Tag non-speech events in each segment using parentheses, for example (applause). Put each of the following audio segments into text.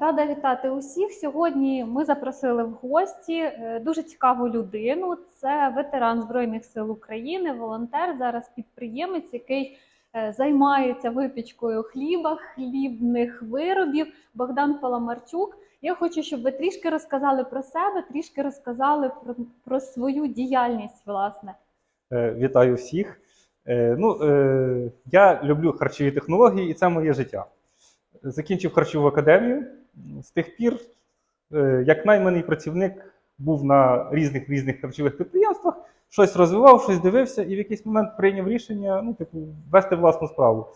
Рада вітати усіх. Сьогодні ми запросили в гості е, дуже цікаву людину. Це ветеран Збройних сил України, волонтер, зараз підприємець, який е, займається випічкою хліба, хлібних виробів. Богдан Паламарчук. Я хочу, щоб ви трішки розказали про себе, трішки розказали про, про свою діяльність, власне. Е, Вітаю всіх. Ну, я люблю харчові технології, і це моє життя. Закінчив харчову академію. З тих пір, е, як найманий працівник, був на різних різних харчових підприємствах, щось розвивав, щось дивився, і в якийсь момент прийняв рішення ну, типу, вести власну справу.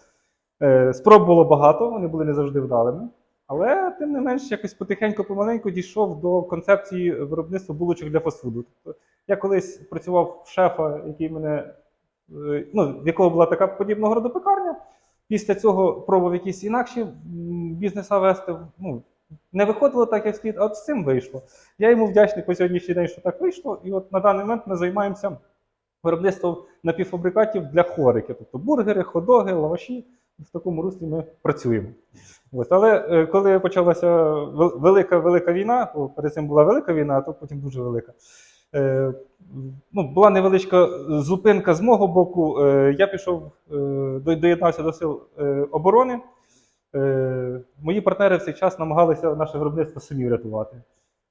Е, Спроб було багато, вони були не завжди вдалими. Але тим не менш, якось потихеньку, помаленьку дійшов до концепції виробництва булочок для фастфуду. Тобто я колись працював в шефа, який мене, е, ну, в якого була така подібна городопекарня. Після цього пробував якісь інакші бізнеса вести. Ну, не виходило так, як слід, а от з цим вийшло. Я йому вдячний по сьогоднішній день, що так вийшло. І от на даний момент ми займаємося виробництвом напівфабрикатів для хорики, тобто бургери, ходоги, лаваші. В такому руслі ми працюємо. Ось, але е, коли почалася велика велика війна, перед цим була велика війна, а то потім дуже велика. Е, ну, була невеличка зупинка з мого боку. Е, я пішов, е, доєднався до сил е, оборони. Е, мої партнери в цей час намагалися наше виробництво самі врятувати.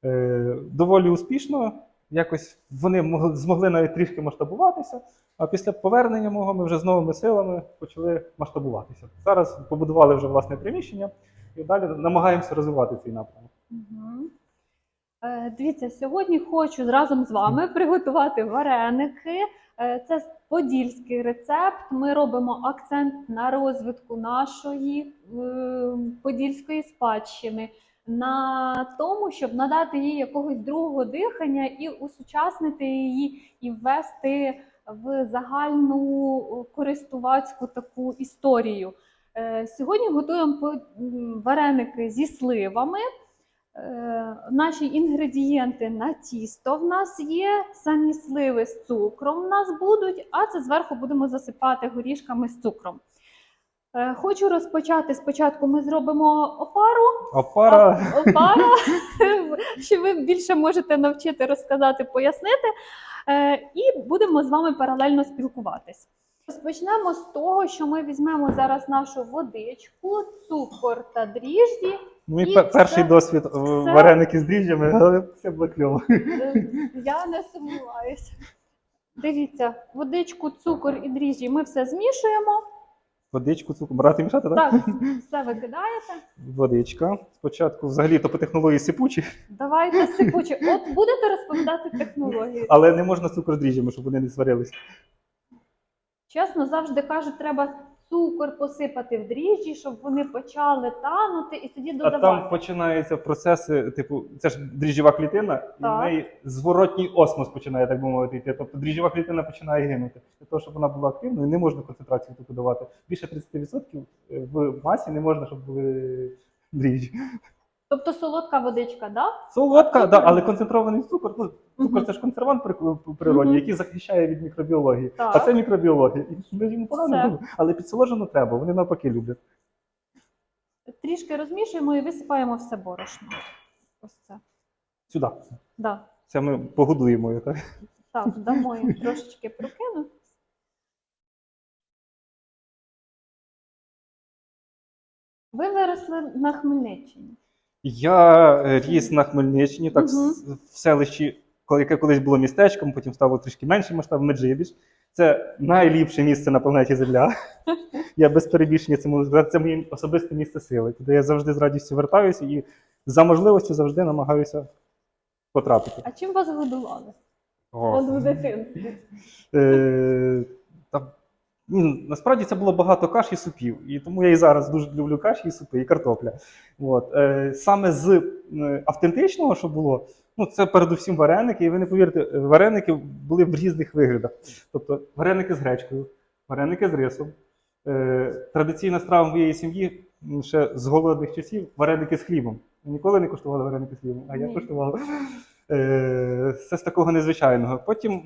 Е, доволі успішно. Якось вони могли, змогли навіть трішки масштабуватися. А після повернення мого ми вже з новими силами почали масштабуватися. Зараз побудували вже власне приміщення і далі намагаємося розвивати цей напрямок. Е, Дивіться, сьогодні хочу разом з вами приготувати вареники. Е, Це подільський рецепт. Ми робимо акцент на розвитку нашої е, подільської спадщини, на тому, щоб надати їй якогось другого дихання і усучаснити її, і ввести в загальну користувацьку таку історію. Е, Сьогодні готуємо вареники зі сливами. Е, Наші інгредієнти на тісто в нас є, самі сливи з цукром в нас будуть, а це зверху будемо засипати горішками з цукром. Е, Хочу розпочати спочатку. Ми зробимо опару. А пара О- Опара, (laughs) що ви більше можете навчити розказати, пояснити. Е, І будемо з вами паралельно спілкуватись. Розпочнемо з того, що ми візьмемо зараз нашу водичку, цукор та дріжджі. Мій І перший все- досвід все- вареники з дріжджами, але все було кльово. Е, (laughs) Я не сумніваюся. Дивіться, водичку, цукор і дріжджі ми все змішуємо. Водичку, цукор. Брати мішати, так? Так, (laughs) все ви кидаєте. Водичка. Спочатку взагалі то по технології сипучі, Давайте (laughs) сипучі. От будете розповідати технологію. але не можна цукор з дріжджами, щоб вони не сварилися. Чесно, завжди кажуть, треба цукор посипати в дріжджі, щоб вони почали танути, і тоді А там починаються процеси, типу, це ж дріжджова клітина, і в неї зворотній осмос починає, так би мовити, йти. Тобто дріжджова клітина починає гинути. Для того, щоб вона була активною, не можна концентрацію таку давати. Більше 30% в масі не можна, щоб були дріжджі. Тобто солодка водичка, да? Солодка, А да, але концентрований цукор. Ну, цукор це ж консервант при, у природі, Мгм. який захищає від мікробіології. Так. А це мікробіологія. І ми їм погано Все. Але підсоложено треба, вони навпаки люблять. Трішки розмішуємо і висипаємо все борошно. Ось це. Сюди. Да. Це ми погодуємо. їх, Так? Так, дамо їм трошечки прокинути. Ви виросли на Хмельниччині. Я е, ріс на Хмельниччині, так с- в селищі, яке колись було містечком, потім стало трішки менший масштаб Меджибіж. Це найліпше місце на планеті Земля. (laughs) Я без перебільшення це можу сказати, це моє особисте місце сили, куди я завжди з радістю вертаюся і за можливості завжди намагаюся потрапити. А чим вас годували? От в дитинстві. Ну, насправді це було багато каш і супів, і тому я і зараз дуже люблю каші і супи, і картопля. От. Е, саме з е, автентичного, що було, ну, це передусім вареники, і ви не повірите, е, вареники були в різних виглядах. Тобто вареники з гречкою, вареники з рисом. Традиційна страва моєї сім'ї ще з голодних часів вареники з хлібом. Ніколи не куштували вареники з хлібом, а я куштував. Це з такого незвичайного. Потім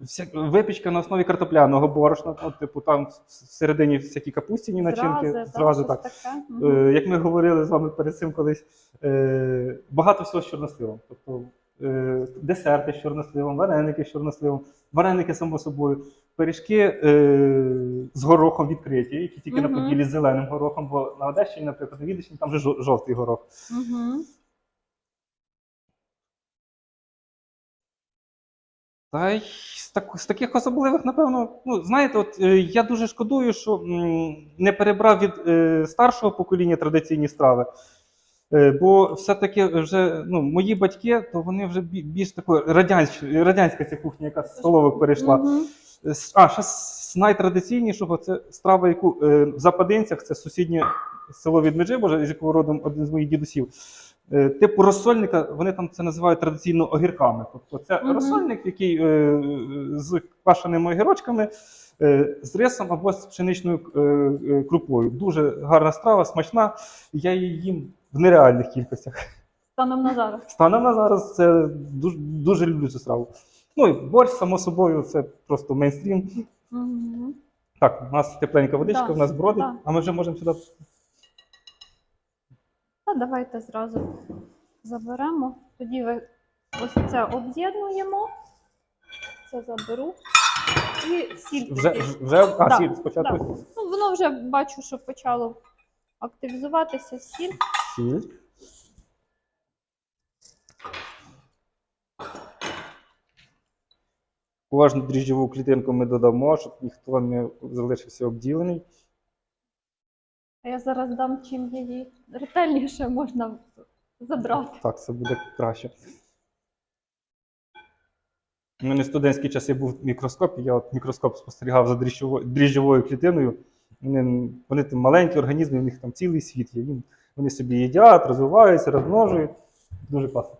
Вся, випічка на основі картопляного борошна, ну, типу там всередині всякі капустяні начинки. Зрази, зразу так, таке. Е, як ми говорили з вами перед цим колись, е, багато всього з чорносливом. Тобто е, десерти з чорносливом, вареники з чорносливом, вареники, само собою, пиріжки е, з горохом відкриті, які тільки на поділі з зеленим горохом, бо на Одещині, наприклад, на Відещині там вже жовтий горох. Мгм. Та й з, так, з таких особливих, напевно, ну знаєте, от е, я дуже шкодую, що м, не перебрав від е, старшого покоління традиційні страви. Е, бо все-таки вже ну, мої батьки, то вони вже бі- більш такою радянсь, радянська ця кухня, яка з столових перейшла. Мгм. Е, с- А, ще з найтрадиційнішого це страва, яку е, в Западинцях, це сусіднє село від Меджибожа, з якого родом один з моїх дідусів. Е, типу розсольника, вони там це називають традиційно огірками. Тобто це Мгм. розсольник, який е, з квашеними огірочками, е, з рисом або з пшеничною е, е, крупою. Дуже гарна страва, смачна. Я її їм в нереальних кількостях. Станом на зараз. Станом на зараз це дуже, дуже люблю цю страву. Ну і борщ, само собою, це просто мейнстрім. Мгм. Так, у нас тепленька водичка, Да, у нас бродить, да. а ми вже можемо сюди. Та давайте зразу заберемо. Тоді ви ось це об'єднуємо. Це заберу. І сіль. Вже, вже а, Да, сіль спочатку. да. Ну, воно вже бачу, що почало активізуватися сіль. Сіль. Кожну дріжджову клітинку ми додамо, щоб ніхто не залишився обділений. А я зараз дам чим її ретельніше можна забрати. Так, це буде краще. У мене в студентські часи був мікроскоп, і я от мікроскоп спостерігав за дріжджовою, дріжджовою клітиною. Вони, вони там маленькі організми, у них там цілий світ є. Вони собі їдять, розвиваються, розмножують. Дуже класно.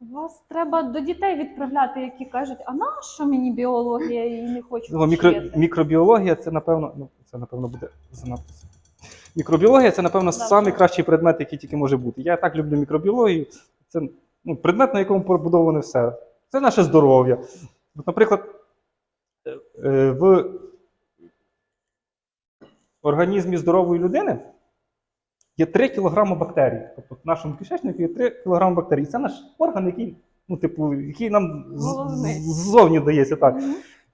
Вас треба до дітей відправляти, які кажуть, а нащо мені біологія і не хочу Ну, мікро, мікробіологія це напевно, ну це напевно буде занадто. Мікробіологія це, напевно, найкращий предмет, який тільки може бути. Я так люблю мікробіологію. Це ну, предмет, на якому побудоване все. Це наше здоров'я. Наприклад, е, е, в організмі здорової людини є 3 кг бактерій. Тобто в нашому кишечнику є 3 кг бактерій. Це наш орган, який, ну, типу, який нам ззовні дається так.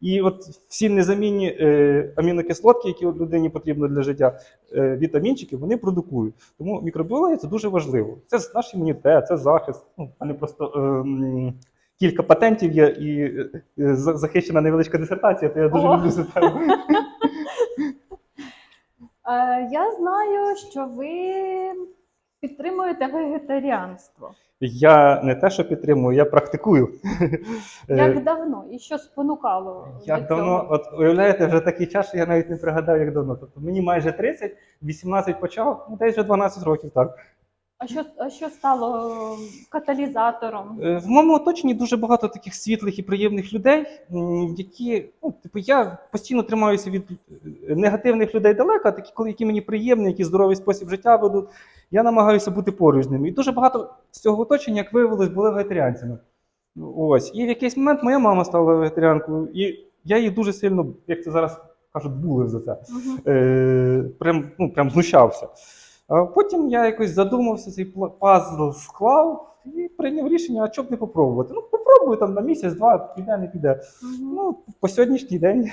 І от всі незамінні е, амінокислотки, які от людині потрібні для життя, е, вітамінчики, вони продукують. Тому мікробіологія це дуже важливо. Це наш імунітет, це захист. Ну, а не просто е, кілька патентів є і е, е, захищена невеличка дисертація, то я дуже люблю цю тему. (laughs) Я знаю, що ви підтримуєте вегетаріанство. Я не те, що підтримую, я практикую. (laughs) Е, Як давно і що спонукало? Як до давно, цього? от уявляєте, вже такий час, що я навіть не пригадав, як давно. Тобто мені майже 30, 18 почав, ну десь вже 12 років, так. А що, а що стало каталізатором? Е, В моєму оточенні дуже багато таких світлих і приємних людей, м, які, ну, типу, я постійно тримаюся від е, негативних людей далеко, такі, коли які мені приємні, які здоровий спосіб життя ведуть. Я намагаюся бути поруч з ними. І дуже багато з цього оточення, як виявилось, були вегетаріанцями. Ось. І в якийсь момент моя мама стала вегетаріанкою, і я її дуже сильно, як це зараз кажуть, булив за це. Е, прям, ну, прям знущався. А потім я якось задумався, цей пазл склав і прийняв рішення, а чоб не попробувати. Ну, попробую там на місяць-два, піде, не піде. Мгм. Ну, по сьогоднішній день.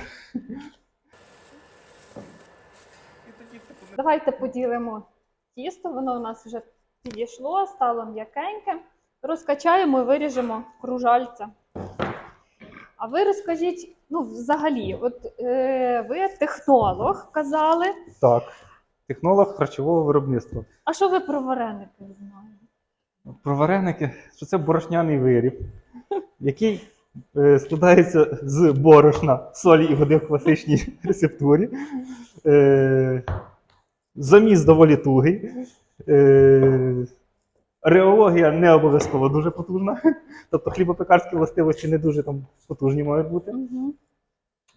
Давайте поділимо тісто, воно у нас вже підійшло, стало м'якеньке. Розкачаємо і виріжемо кружальця. А ви розкажіть, ну, взагалі, от е, ви технолог казали, Так. Технолог харчового виробництва. а що ви про вареники знаєте? Про вареники, що це борошняний виріб, який е, складається з борошна, солі і води в класичній рецептурі. Е, заміс доволі тугий. Е, реологія не обов'язково дуже потужна. Тобто хлібопекарські властивості не дуже там потужні мають бути.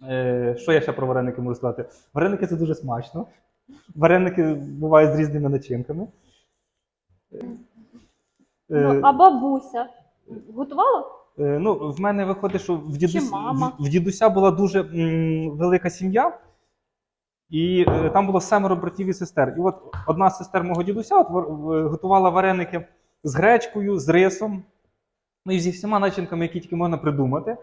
Е, що я ще про вареники можу сказати? Вареники це дуже смачно. Вареники бувають з різними начинками. Е, Ну, а бабуся готувала? Ну, в мене виходить, що в, дідусь, в, дідуся була дуже велика сім'я, і е, там було семеро братів і сестер. І от одна з сестер мого дідуся от, готувала вареники з гречкою, з рисом, ну і зі всіма начинками, які тільки можна придумати.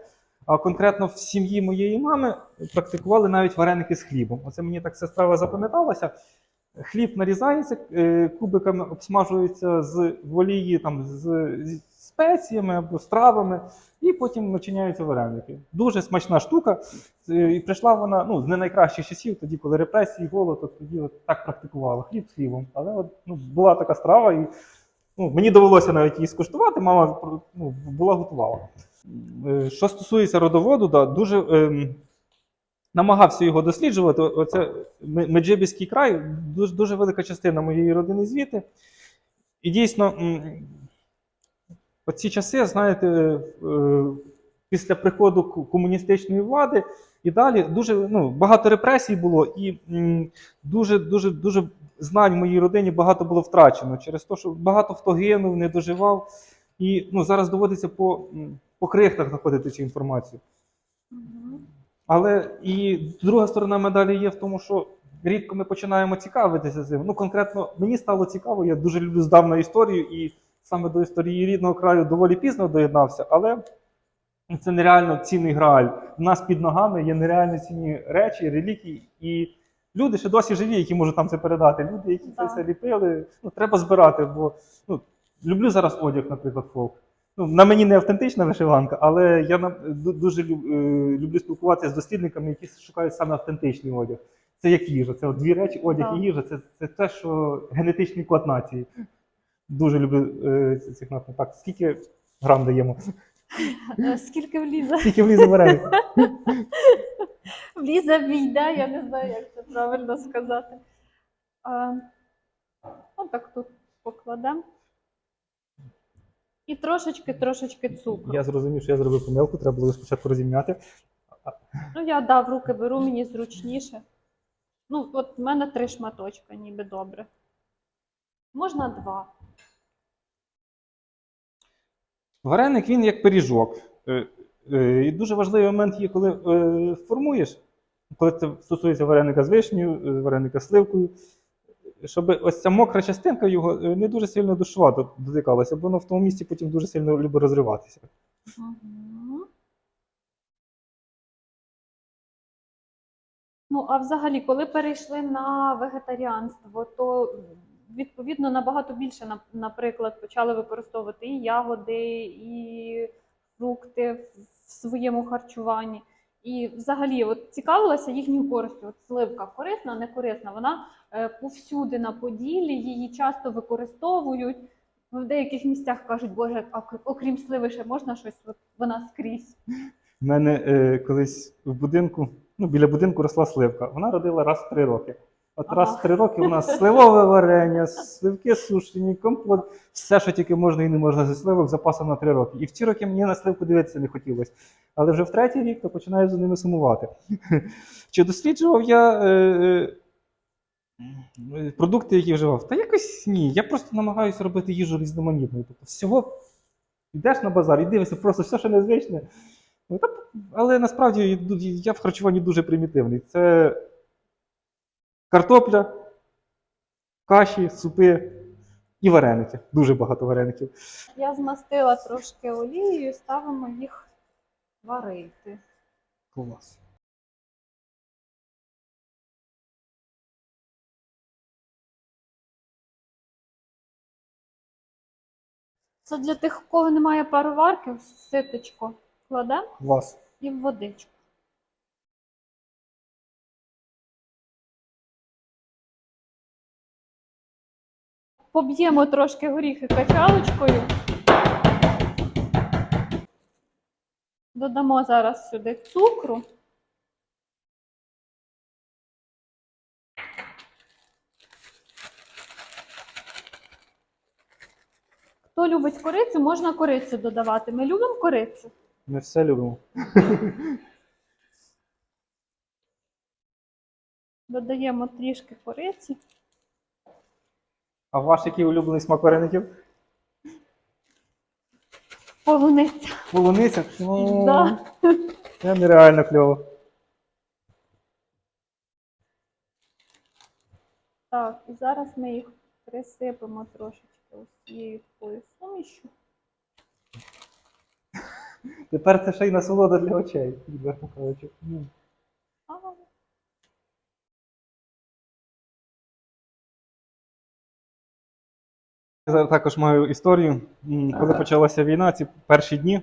А конкретно в сім'ї моєї мами практикували навіть вареники з хлібом. Оце мені так ця справа запам'яталася. Хліб нарізається, е, кубиками обсмажується з в олії там, з спеціями або з травами, і потім начиняються вареники. Дуже смачна штука. Е, І прийшла вона ну, з не найкращих часів, тоді, коли репресії, голод, от тоді от так практикувала хліб з хлібом. Але от, ну, була така страва, і ну, мені довелося навіть її скуштувати, мама ну, була готувала. Е, Що стосується родоводу, да, дуже ем, намагався його досліджувати. Оце Меджибіський край, дуже, дуже велика частина моєї родини звідти. І дійсно, оці часи, знаєте, е, після приходу комуністичної влади і далі дуже ну, багато репресій було, і дуже, дуже, дуже знань в моїй родині багато було втрачено через те, що багато хто гинув, не доживав. І ну, зараз доводиться по, по крихтах знаходити цю інформацію. Але і друга сторона медалі є в тому, що рідко ми починаємо цікавитися цим. Ну, конкретно мені стало цікаво, я дуже люблю здавна історію, і саме до історії рідного краю доволі пізно доєднався, але це нереально цінний грааль. У нас під ногами є нереально цінні речі, реліквії, і люди ще досі живі, які можуть там це передати. Люди, які це Так. все ліпили, ну, треба збирати, бо ну, люблю зараз одяг, наприклад, фолк. Ну, на мені не автентична вишиванка, але я дуже е, люблю спілкуватися з дослідниками, які шукають саме автентичний одяг. Це як їжа. Це от дві речі: одяг Так. і їжа. Це, це те, що генетичний код нації. Дуже люблю е, цих напрямків. Так, скільки грам даємо? Е, Скільки влізе? Скільки влізе вареник? Влізе, війде, я не знаю, як це правильно сказати. Е, Отак тут покладемо. І трошечки, трошечки цукру. Я зрозумів, що я зробив помилку, треба було спочатку розімняти. Ну, я да, в руки беру, мені зручніше. Ну, от в мене три шматочка, ніби добре. Можна два. Вареник він як пиріжок. Е, е, І дуже важливий момент є, коли е, формуєш, коли це стосується вареника з вишнею, вареника з сливкою, щоб ось ця мокра частинка його не дуже сильно до дотикалася, бо воно в тому місці потім дуже сильно любить розриватися. Ну, а взагалі, коли перейшли на вегетаріанство, то відповідно набагато більше, на- наприклад, почали використовувати і ягоди, і фрукти в- своєму харчуванні. І взагалі, от цікавилася їхньою користю. От сливка корисна, не корисна. Вона е, повсюди на поділі, її часто використовують. В деяких місцях кажуть, боже, окрім сливи ще можна щось, от вона скрізь. У мене е, колись в будинку, ну біля будинку росла сливка. Вона родила раз в три роки. От раз в три роки у нас сливове варення, сливки сушені, компот, все, що тільки можна і не можна зі сливок, запасом на три роки. І в ці роки мені на сливку дивитися не хотілося. Але вже в третій рік то починаєш за ними сумувати. (laughs) Чи досліджував я е, е, продукти, які вживав? Та якось ні. Я просто намагаюся робити їжу різноманітною. Тобто всього йдеш на базар і дивишся просто все, що незвичне. Ну, але насправді я в харчуванні дуже примітивний. Це картопля, каші, супи і вареники. Дуже багато вареників. Я змастила трошки олією, ставимо їх варити. Клас. Це для тих, у кого немає пароварки, в ситочко кладемо Клас. і в водичку. Поб'ємо трошки горіхи качалочкою. Додамо зараз сюди цукру. Хто любить корицю, можна корицю додавати. Ми любимо корицю. Ми все любимо. Додаємо трішки кориці. А ваш який улюблений смак вареників? Полуниця. Полуниця? О, Да. Це нереально кльово. Так, і зараз ми їх присипемо трошечки ось цією такою сумішю. Тепер це ще й насолода для очей, відверто. Ну. Я зараз також маю історію. Коли почалася війна, ці перші дні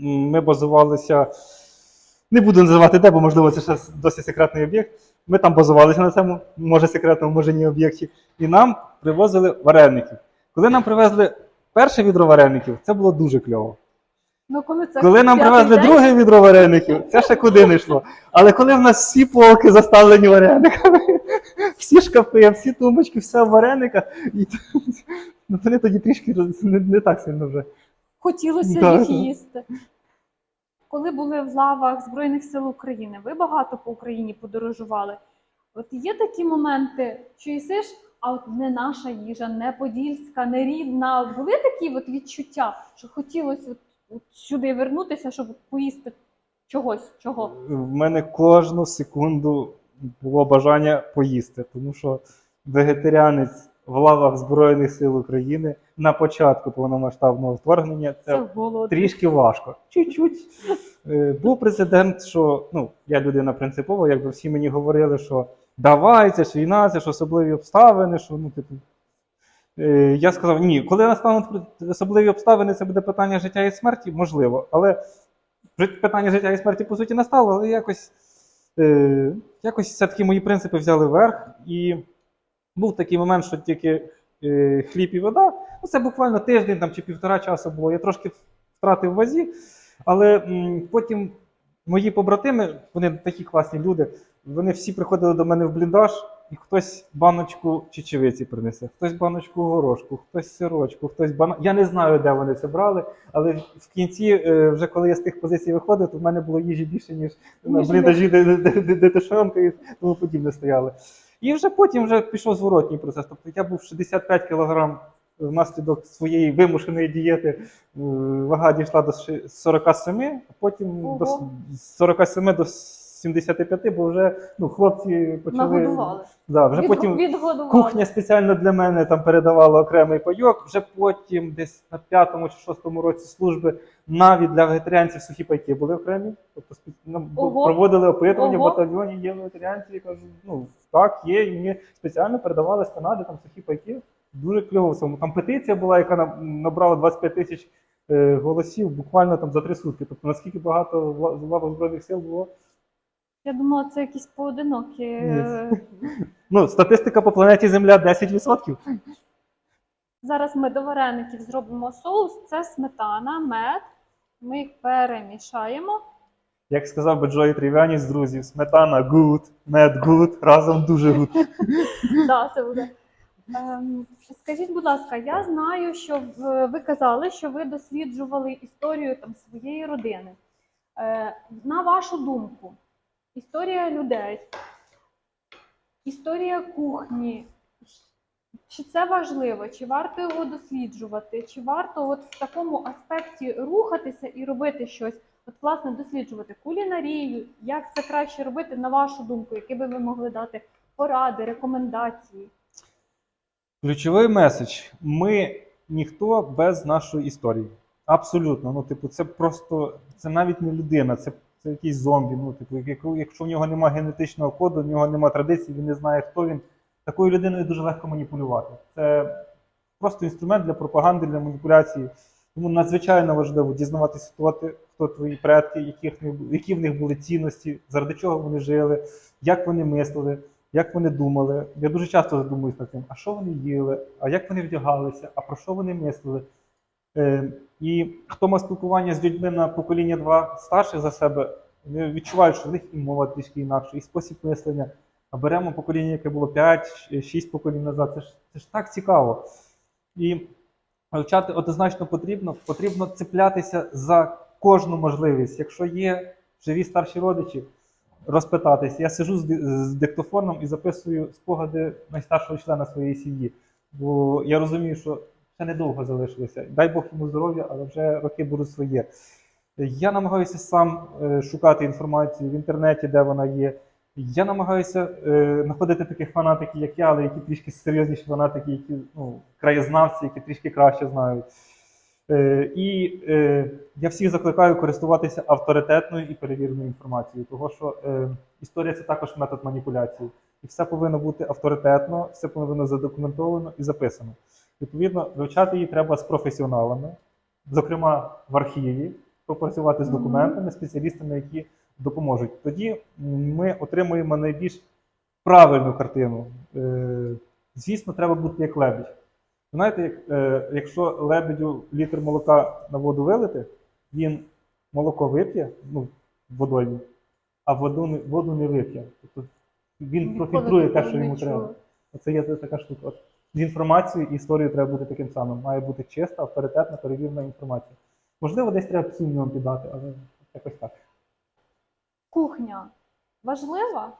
ми базувалися. Не буду називати де, бо можливо це ще досить секретний об'єкт. Ми там базувалися на цьому, може секретному, може ні об'єкті, і нам привозили вареників. Коли нам привезли перше відро вареників, це було дуже кльово. Ну, коли це Коли нам привезли день, друге відро вареників, це ще куди не йшло. Але коли в нас всі полки заставлені варениками, (laughs) всі шкафи, всі тумбочки, все в варениках, і (laughs) ну, вони тоді трішки не, не так сильно вже. хотілося Да. їх їсти. Коли були в лавах Збройних сил України, ви багато по Україні подорожували. От є такі моменти, що їсиш, а от не наша їжа, не подільська, не рідна. Були такі от відчуття, що хотілося от, от сюди вернутися, щоб поїсти чогось, чого. В мене кожну секунду було бажання поїсти, тому що вегетаріанець в лавах Збройних сил України на початку повномасштабного вторгнення це Це трішки важко. Чуть-чуть. Е, Був прецедент, що ну, я людина принципова, якби всі мені говорили, що давай, це ж війна, це ж особливі обставини, що ну, типу. Е, Я сказав, ні, коли настануть особливі обставини, це буде питання життя і смерті, можливо. Але питання життя і смерті, по суті, настало, але якось, е, якось все-таки мої принципи взяли верх. І був такий момент, що тільки е, хліб і вода. Ну, це буквально тиждень там, чи півтора часу було. Я трошки втратив вазі, але потім мої побратими, вони такі класні люди, вони всі приходили до мене в бліндаж, і хтось баночку чечевиці принесе, хтось баночку горошку, хтось сирочку, хтось банан. Я не знаю, де вони це брали, але в кінці, е, вже коли я з тих позицій виходив, то в мене було їжі більше, ніж на бліндажі, де, тушонка і тому подібне стояли. І вже потім вже пішов зворотній процес. Тобто я був 65 кг внаслідок своєї вимушеної дієти. е, Вага дійшла до 47, а потім Ого. з 47 до 75, бо вже ну, хлопці почали. Нагодували. Да, вже Від- потім відгодували. кухня спеціально для мене там передавала окремий пайок. Вже потім, десь на п'ятому чи шостому році служби, навіть для вегетаріанців сухі пайки були окремі. Тобто Ого. проводили опитування Ого. в батальйоні, є вегетаріанці, я кажу, ну так, є, і мені спеціально передавали з Канади там сухі пайки. Дуже кльово цьому. Там петиція була, яка набрала 25 тисяч е, голосів буквально там за три сутки. Тобто наскільки багато в ла- в лавах збройних сил було. Я думала, це якісь поодинокі. е, (laughs) Ну, статистика по планеті Земля 10%. Зараз ми до вареників зробимо соус. Це сметана, мед. Ми їх перемішаємо. Як сказав би Джої Трів'яні з друзів, сметана good, мед good, разом дуже good. (laughs) Да, це буде. Ем, скажіть, будь ласка, я знаю, що ви казали, що ви досліджували історію там своєї родини. Е, на вашу думку, історія людей, історія кухні. Чи це важливо? Чи варто його досліджувати? Чи варто от в такому аспекті рухатися і робити щось? От, власне, досліджувати кулінарію, як це краще робити, на вашу думку, які би ви могли дати поради, рекомендації? Ключовий меседж: ми ніхто без нашої історії. Абсолютно. Ну, типу, це просто це навіть не людина, це, це якийсь зомбі. Ну, типу, як- якщо в нього немає генетичного коду, в нього немає традицій, він не знає, хто він. Такою людиною дуже легко маніпулювати. Це просто інструмент для пропаганди, для маніпуляції. Тому надзвичайно важливо дізнаватися, хто, ти, хто твої предки, яких, які в них були цінності, заради чого вони жили, як вони мислили, як вони думали. Я дуже часто задумуюсь над тим, а що вони їли, а як вони вдягалися, а про що вони мислили. Е, і хто має спілкування з людьми на покоління два старших за себе, вони відчувають, що в них і мова трішки інакша, і спосіб мислення. А беремо покоління, яке було 5-6 поколінь назад. Це ж, це ж так цікаво. І вивчати однозначно потрібно. Потрібно цеплятися за кожну можливість. Якщо є живі старші родичі, розпитатись. Я сижу з диктофоном і записую спогади найстаршого члена своєї сім'ї. Бо я розумію, що ще недовго залишилося. Дай Бог йому здоров'я, але вже роки будуть своє. Я намагаюся сам е, шукати інформацію в інтернеті, де вона є. Я намагаюся е, знаходити таких фанатиків, як я, але які трішки серйозніші фанатики, які ну, краєзнавці, які трішки краще знають. Е, і я всіх закликаю користуватися авторитетною і перевіреною інформацією, тому що історія це також метод маніпуляції. І все повинно бути авторитетно, все повинно задокументовано і записано. Відповідно, вивчати її треба з професіоналами, зокрема в архіві, попрацювати з документами, спеціалістами, які допоможуть. Тоді ми отримуємо найбільш правильну картину. Е, Звісно, треба бути як лебідь. Знаєте, як, е, якщо лебедю літр молока на воду вилити, він молоко вип'є ну, водою, а воду не, воду не вип'є. Тобто він профільтрує те, що йому треба. Оце є така штука. З інформацією і історією треба бути таким самим. Має бути чиста, авторитетна, перевірена інформація. Можливо, десь треба сумнівом піддати, але якось так. Кухня важлива?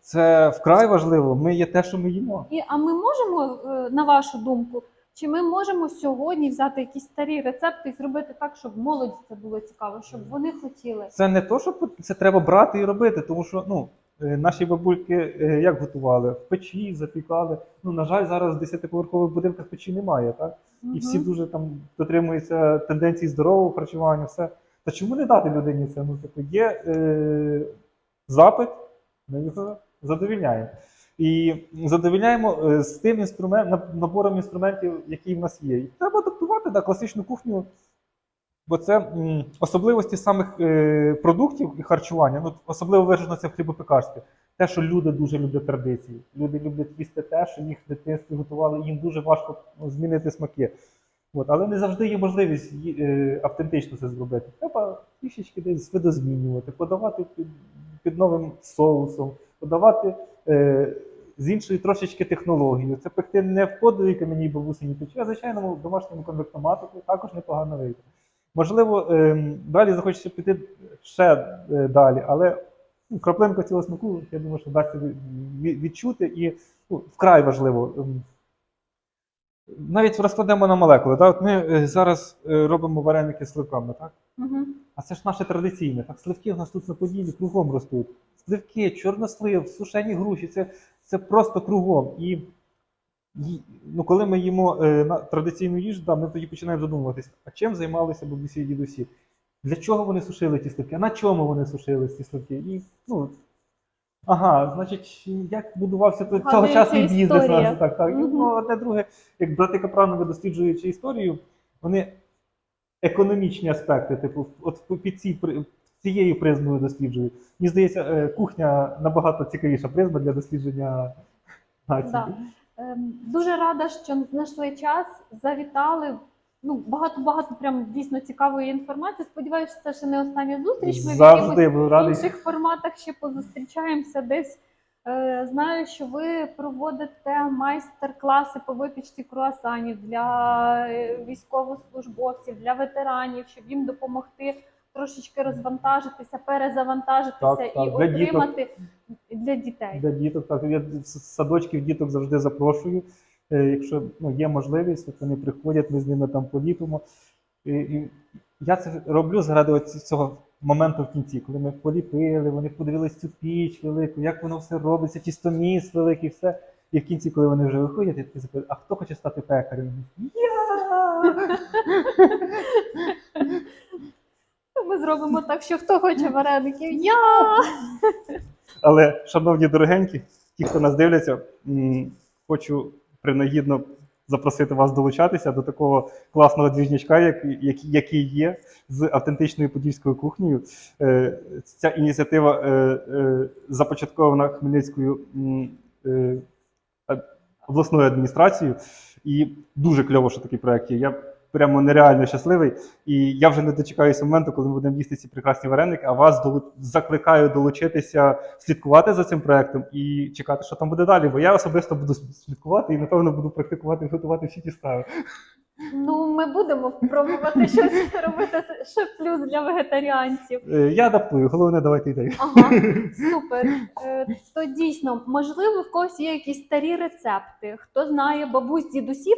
Це вкрай важливо. Ми є те, що ми їмо. І, а ми можемо, е, на вашу думку, чи ми можемо сьогодні взяти якісь старі рецепти і зробити так, щоб молоді це було цікаво, щоб вони хотіли? Це не то, що це треба брати і робити, тому що ну, наші бабульки е, як готували? В печі запікали. Ну, на жаль, зараз в 10-поверхових будинках печі немає, так? І всі дуже там дотримуються тенденцій здорового харчування, все. Та чому не дати людині це? Ну, типу, є е, запит, ми його задовільняємо. І задовільняємо е, з тим інструмент, набором інструментів, які в нас є. І треба адаптувати да, класичну кухню, бо це особливості самих е, продуктів і харчування, ну, особливо виражено це в хлібопекарстві. Те, що люди дуже люблять традиції. Люди люблять їсти те, що їх в дитинстві готували, їм дуже важко ну, змінити смаки. От, але не завжди є можливість е, автентично це зробити. Треба трішечки десь видозмінювати, подавати під, під новим соусом, подавати е, з іншою трошечки технологією. Це пекти не в кодовій кам'яній бабусині печі, а звичайному домашньому конвектоматику також непогано вийде. Можливо, е, далі захочеться піти ще е, далі, але ну, краплинка цього смаку, я думаю, що вдасться ві- ві- відчути і ну, вкрай важливо. ем, навіть розкладемо на молекули. Так? От ми е, зараз е, робимо вареники з сливками, так? Мгм. А це ж наше традиційне. Так, сливки у нас тут на поділі кругом ростуть. Сливки, чорнослив, сушені груші це, це просто кругом. І ну, коли ми їмо е, на традиційну їжу, да, ми тоді починаємо задумуватися, а чим займалися бабусі і дідусі? Для чого вони сушили ті сливки? А на чому вони сушили ці сливки? І, ну, ага, значить, як будувався той Згадується тогочасний бізнес наш. Так, так. І, ну, одне друге, як брати Капранови досліджуючи історію, вони економічні аспекти, типу, от під ці, цією призмою досліджують. Мені здається, е, кухня набагато цікавіша призма для дослідження нації. Да. Ем, Дуже рада, що знайшли час, завітали. Ну, багато-багато прям дійсно цікавої інформації. Сподіваюся, це ще не остання зустріч. Ми Завжди якихось інших форматах ще позустрічаємося десь. Е, Знаю, що ви проводите майстер-класи по випічці круасанів для е, військовослужбовців, для ветеранів, щоб їм допомогти трошечки розвантажитися, перезавантажитися Так, і так, діток. отримати для дітей. Для діток, так я з садочків діток завжди запрошую. Е, Якщо ну, є можливість, от вони приходять, ми з ними там поліпимо. І, і я це роблю заради цього моменту в кінці, коли ми поліпили, вони подивились цю піч велику, як воно все робиться, тістоміс великий, все. І в кінці, коли вони вже виходять, я такий запитую, а хто хоче стати пекарем? Я! Ми зробимо так, що хто хоче вареників, я (laughs) Але, шановні дорогенькі, ті, хто нас дивляться, хочу принагідно запросити вас долучатися до такого класного двіжнячка, як- як- який є з автентичною подільською кухнею. Е, Ця ініціатива е, е, започаткована Хмельницькою обласною адміністрацією, і дуже кльово, що такий проект є. Я прямо нереально щасливий. І я вже не дочекаюся моменту, коли ми будемо їсти ці прекрасні вареники, а вас долу- закликаю долучитися, слідкувати за цим проектом і чекати, що там буде далі. Бо я особисто буду слідкувати і, напевно, буду практикувати готувати всі ті страви. ну ми будемо пробувати щось (laughs) робити ще плюс для вегетаріанців. Е, Я адаптую, головне, давайте ідею. Ага, супер. Е, То дійсно, можливо, в когось є якісь старі рецепти. Хто знає бабусь, дідусів,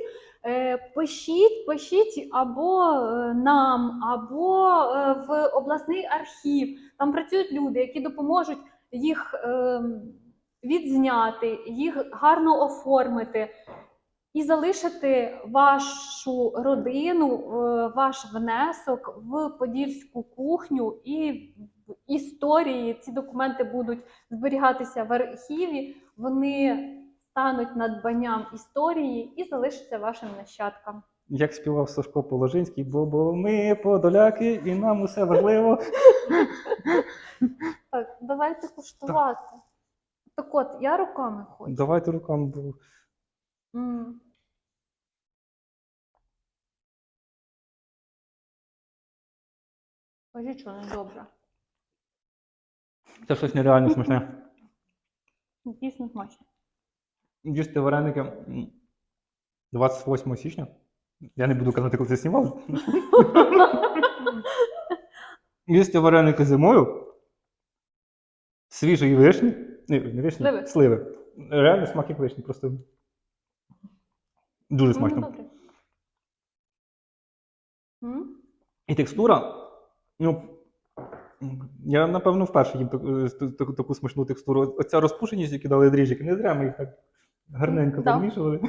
пишіть, пишіть або е, нам, або е, в обласний архів. Там працюють люди, які допоможуть їх е, відзняти, їх гарно оформити. І залишити вашу родину, е, ваш внесок в подільську кухню і в історії. Ці документи будуть зберігатися в архіві. Вони стануть надбанням історії і залишаться вашим нащадкам. Як співав Сашко Положинський, бо, бо ми подоляки, і нам усе важливо. (laughs) Так, давайте куштувати. Так от, я руками хочу. Давайте руками. бо М. Кажіть, що не добре. Це щось нереально смачне. Дійсно смачно. Їсти вареники 28 січня. Я не буду казати, коли це знімав. (laughs) Їсти вареники зимою. Свіжої вишні. Ні, не вишні, Сливи. сливи. Реально смак як вишні, просто. Дуже Ну, смачно. добре. І текстура. Ну, я, напевно, вперше їм так- е, таку смачну текстуру. Оця розпушеність, яку дали дріжджики, не зря ми їх так гарненько Да. перемішували.